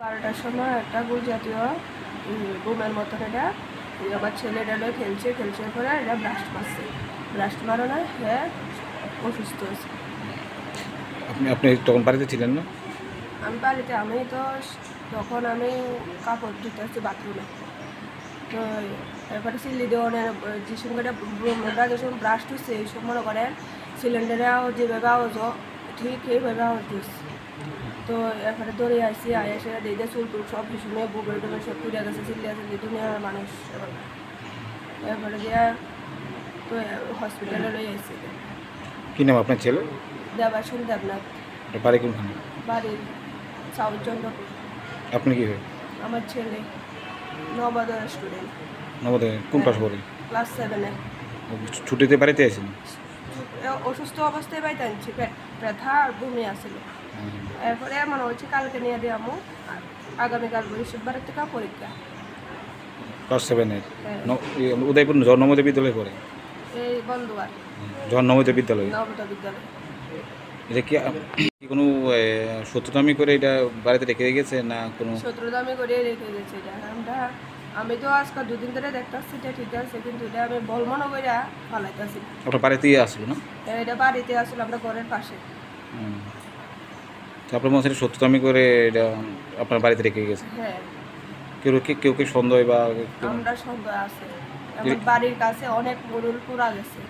বারোটার সময় একটা গুল জাতীয় বোমের মতন এটা। আমার ছেলেটা লয়ে খেলছে খেলছে পরে এটা ব্লাস্ট মারছে। ব্লাস্ট মারো না হ্যাঁ অসুস্থ হয়েছে। আপনি আপনি তখন বাড়িতে ছিলেন না? আমি বাড়িতে আমি তো তখন আমি কাপড় ধুতে আসছি বাথরুমে তো এরপরে সিলি দেওয়ানের যে সঙ্গে বোমটা যখন ব্লাস্ট হচ্ছে এই সময় মনে করেন সিলিন্ডারে যেভাবে আওয়াজ ঠিক এইভাবে আওয়াজ দিচ্ছে তো এরপরে দৌড়ে আসছি আয় এসে দিদি চুল টুল সব কিছু নিয়ে বুকের টুবে সব তুলে গেছে চিল্লে আছে যে দুনিয়ার মানুষ এরপরে দিয়ে তো হসপিটালে লই আসছি কী নাম আপনার ছেলে? দেবাসন দেবনাথ। আপনার বাড়ি কোনখানে? বাড়ির সাউথ চন্দ্রপুর। আপনি কী হয় আমার ছেলে নবোদয় স্টুডেন্ট নবদে কোন পাশ করে ক্লাস সেভেনে ছুটিতে বাড়িতে আছেন অসুস্থ অবস্থায় বাইতে আনছি ব্যথা আর বমি আসছিল এরপরে মনে হচ্ছে কালকে নিয়ে দিয়ে আমো আগামীকাল বৃহস্পতিবার থেকে পরীক্ষা। ক্লাস সেভেনের হ্যাঁ। উদয়পুর জন্মদয় বিদ্যালয়ে পড়ে? এই বন্ধুবার জন্মদয় বিদ্যালয়? বিদ্যালয়। এটা কি কোনো সত্যতামি করে এটা বাড়িতে রেখে গেছে না কোনো? শত্রুদামি করে রেখে গেছে এটা। আমরা আমি তো আজকে দুদিন ধরে দেখতেছি এটা ঠিক আছে কিন্তু এটা আমি বল মনে করে ফালাইতেছি। আপনার বাড়িতেই আসলো না? এটা বাড়িতে আসলো আমরা ঘরের পাশে। আপনার মনে হচ্ছে সত্যতামি করে এটা আপনার বাড়িতে রেখে গেছে। হ্যাঁ। কেউ কি কেউ কি সন্দেহ বা আমরা সন্দেহ আছে। আমার বাড়ির কাছে অনেক মরুল পুরা গেছে।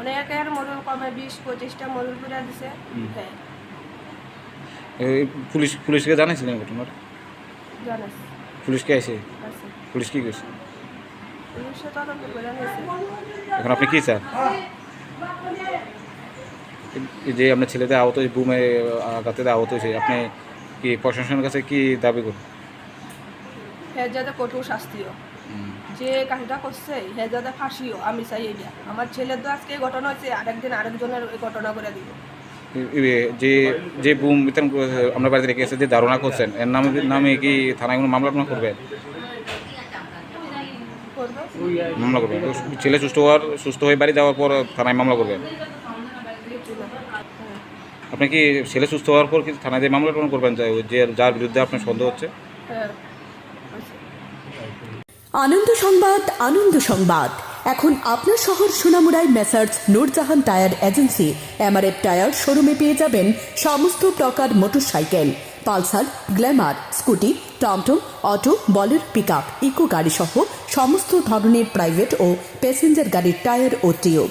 অনেকের মরুল কমে বিশ পঁচিশটা মরুল পুরা দিছে। হ্যাঁ। এই পুলিশ পুলিশকে জানাইছিলেন ঘটনার? জানিস পুলিশকে আছে। পুলিশ কি করছে এখন আপনি কি চান? এই যে আপনার ছেলেদের আহত হয়েছে, বুমে আঘাতে আহত হয়েছে আপনি কি প্রশাসনের কাছে কি দাবি করুন হ্যাঁ যাতে কঠোর শাস্তিও। যে কাজটা করছে হ্যাঁ যাতে ফাঁসিও আমি চাই এটা আমার ছেলের তো আজকে ঘটনা হয়েছে আরেকদিন আরেকজনের ঘটনা করে দিব। যে যে বুম বিতরণ আপনার বাড়িতে রেখে এসে যে ধারণা করছেন এর নামে নামে কি থানায় কোনো মামলা আপনার করবেন? মামলা করবেন। ছেলে সুস্থ হওয়ার সুস্থ হয়ে বাড়ি যাওয়ার পর থানায় মামলা করবেন? আপনি কি ছেলে সুস্থ হওয়ার পর কি থানায় যে মামলা টামলা করবেন? যে যার বিরুদ্ধে আপনার সন্দেহ হচ্ছে? আনন্দ সংবাদ আনন্দ সংবাদ। এখন আপনার শহর সোনামুড়ায় messrs Noorjahan tyre agency. MRF tyre শোরুমে পেয়ে যাবেন সমস্ত প্রকার মোটরসাইকেল। পালসার, গ্ল্যামার, স্কুটি, টমটম, অটো, বলের পিক আপ ইকো গাড়ি সহ সমস্ত ধরনের প্রাইভেট ও প্যাসেঞ্জার গাড়ির টায়ার ও টিউব।